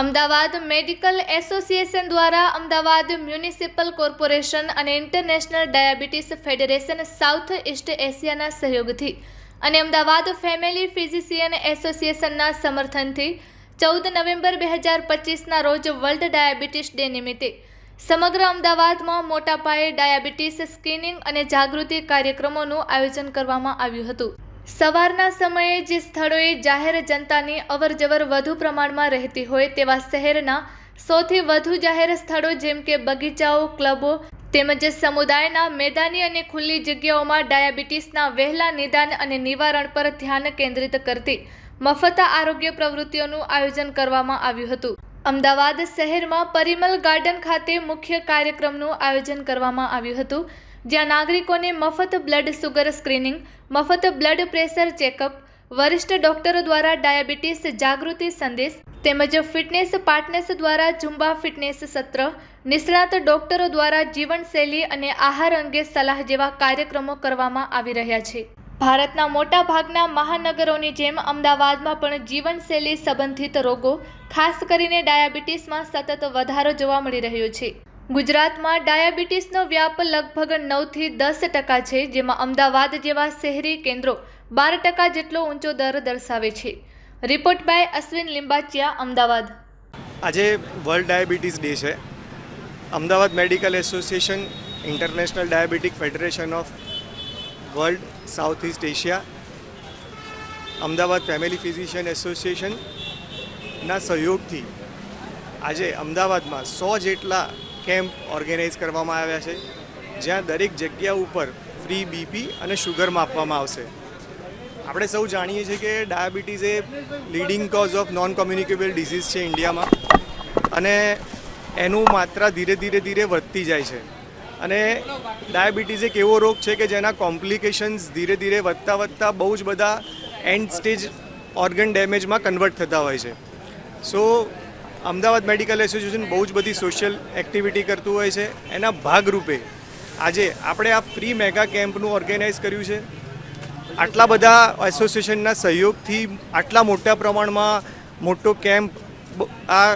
Ahmedabad medical association દ્વારા Ahmedabad municipal corporation અને international diabetes federation south east એશિયાના સહયોગથી અને અમદાવાદ ફેમિલી ફિઝિશિયન એસોસિએશનના સમર્થનથી ચૌદ નવેમ્બર બે હજાર પચીસના રોજ વર્લ્ડ ડાયાબિટીસ ડે નિમિત્તે સમગ્ર અમદાવાદમાં મોટા પાયે ડાયાબિટીસ સ્ક્રીનિંગ અને જાગૃતિ કાર્યક્રમોનું આયોજન કરવામાં આવ્યું હતું. સવારના સમયે જે સ્થળોએ જાહેર જનતાની અવરજવર વધુ પ્રમાણમાં રહેતી હોય તેવા શહેરના સૌથી વધુ જાહેર સ્થળો જેમ કે બગીચાઓ, ક્લબો તેમજ સમુદાયના મેદાની અને ખુલ્લી જગ્યાઓમાં ડાયાબિટીસના વહેલા નિદાન અને નિવારણ પર ધ્યાન કેન્દ્રિત કરતી મફત આરોગ્ય પ્રવૃત્તિઓનું આયોજન કરવામાં આવ્યું હતું. અમદાવાદ શહેરમાં પરિમલ ગાર્ડન ખાતે મુખ્ય કાર્યક્રમનું આયોજન કરવામાં આવ્યું હતું. જ્યાં નાગરિકોને મફત બ્લડ સુગર સ્ક્રીનિંગ, મફત બ્લડ પ્રેશર ચેકઅપ, વરિષ્ઠ ડોક્ટરો દ્વારા ડાયાબિટીસ જાગૃતિ સંદેશ તેમજ ફિટનેસ પાર્ટનર્સ દ્વારા ઝુંબા ફિટનેસ સત્ર, નિષ્ણાત ડોક્ટરો દ્વારા જીવનશૈલી અને આહાર અંગે સલાહ જેવા કાર્યક્રમો કરવામાં આવી રહ્યા છે. ભારતના મોટા ભાગના મહાનગરોની જેમ અમદાવાદમાં પણ જીવનશૈલી સંબંધિત રોગો, ખાસ કરીને ડાયાબિટીસમાં સતત વધારો જોવા મળી રહ્યો છે. ગુજરાતમાં ડાયાબિટીસનો વ્યાપ લગભગ નવથી દસ ટકા છે, જેમાં અમદાવાદ જેવા શહેરી કેન્દ્રો બાર ટકા જેટલો ઊંચો દર દર્શાવે છે. Report by Ashwin Limbachiya, Ahmedabad. આજે વર્લ્ડ ડાયાબિટીસ ડે છે. Ahmedabad medical association, international diabetic federation of world, south east Asia, Ahmedabad family physician એસોસિએશનના સહયોગથી આજે અમદાવાદમાં સો જેટલા કેમ્પ ઓર્ગેનાઇઝ કરવામાં આવ્યા છે, જ્યાં દરેક જગ્યા ઉપર ફ્રી બીપી અને શુગર માપવામાં આવશે. આપણે સૌ જાણીએ છીએ કે diabetes A leading cause of non communicable disease છે ઇન્ડિયામાં અને એનું માત્રા ધીરે ધીરે ધીરે વધતી જાય છે. અને ડાયાબિટીસ એક એવો રોગ છે કે જેના કોમ્પ્લિકેશન્સ ધીરે ધીરે વધતા વધતા બહુ જ બધા એન્ડ સ્ટેજ ઓર્ગન ડેમેજમાં કન્વર્ટ થતા હોય છે. સો અમદાવાદ મેડિકલ એસોસિએશન બહુ જ બધી સોશિયલ એક્ટિવિટી કરતું હોય છે. એના ભાગરૂપે આજે આપણે આ ફ્રી મેગા કેમ્પનું ઓર્ગેનાઇઝ કર્યું છે. આટલા બધા એસોસિએશનના સહયોગથી આટલા મોટા પ્રમાણમાં મોટો કેમ્પ આ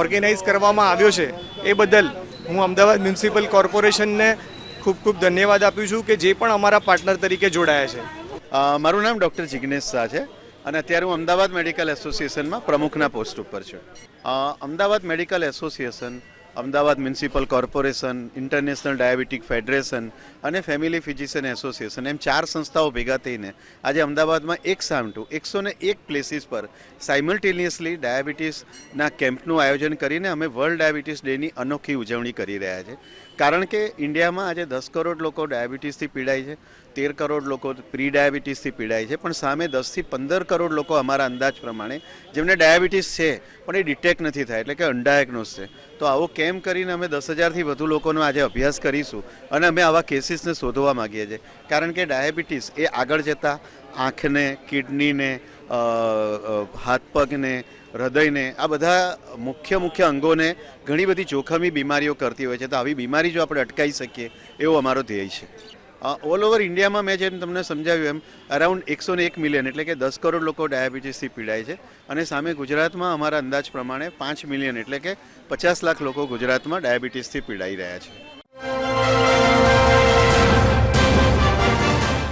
ઓર્ગેનાઇઝ કરવામાં આવ્યો છે. એ બદલ હું અમદાવાદ મ્યુનિસિપલ કોર્પોરેશનને ખૂબ ખૂબ ધન્યવાદ આપું છું કે જે પણ અમારા પાર્ટનર તરીકે જોડાયા છે. મારું નામ ડૉક્ટર જિગ્નેશ શાહ છે અને અત્યારે હું અમદાવાદ મેડિકલ એસોસિએશનમાં પ્રમુખના પોસ્ટ ઉપર છું. Ahmedabad medical association, Ahmedabad municipal corporation, international diabetic federation અને ફેમિલી ફિઝિશિયન એસોસિએશન એમ ચાર સંસ્થાઓ ભેગા થઈને આજે અમદાવાદમાં એક સામટું, એકસો ને એક પ્લેસીસ પર સાયમલ્ટેનિયસલી ડાયાબિટીસના કેમ્પનું આયોજન કરીને અમે વર્લ્ડ ડાયાબિટીસ ડેની અનોખી ઉજવણી કરી રહ્યા છે. કારણ કે ઇન્ડિયામાં આજે દસ કરોડ લોકો ડાયાબિટીસથી પીડાય છે. તેર કરોડ લોકો પ્રી ડાયાબિટીસથી પીડાય છે, પણ સામે દસથી પંદર કરોડ લોકો અમારા અંદાજ પ્રમાણે, જેમને ડાયાબિટીસ છે, પણ એ ડિટેક્ટ નથી થાય, એટલે કે અનડાયગ્નોઝ છે. તો આવો કેમ કરીને અમે દસ હજારથી વધુ લોકોનો આજે અભ્યાસ કરીશું અને અમે આવા કેસીસને શોધવા માગીએ છીએ. કારણ કે ડાયાબિટીસ એ આગળ જતાં આંખને, કિડનીને હાથ પગને, હૃદયને, આ બધા મુખ્ય મુખ્ય અંગોને ઘણી બધી જોખમી બીમારીઓ કરતી હોય છે. તો આવી બીમારી જો આપણે અટકાવી શકીએ, એવો અમારો ધ્યેય છે. ઓલ ઓવર ઇન્ડિયામાં મેં જેમ તમને સમજાવ્યું એમ અરાઉન્ડ એકસો ને એક મિલિયન એટલે કે દસ કરોડ લોકો ડાયાબિટીસથી પીડાય છે. અને સામે ગુજરાતમાં અમારા અંદાજ પ્રમાણે પાંચ મિલિયન એટલે કે પચાસ લાખ લોકો ગુજરાતમાં ડાયાબિટીસથી પીડાઈ રહ્યા છે.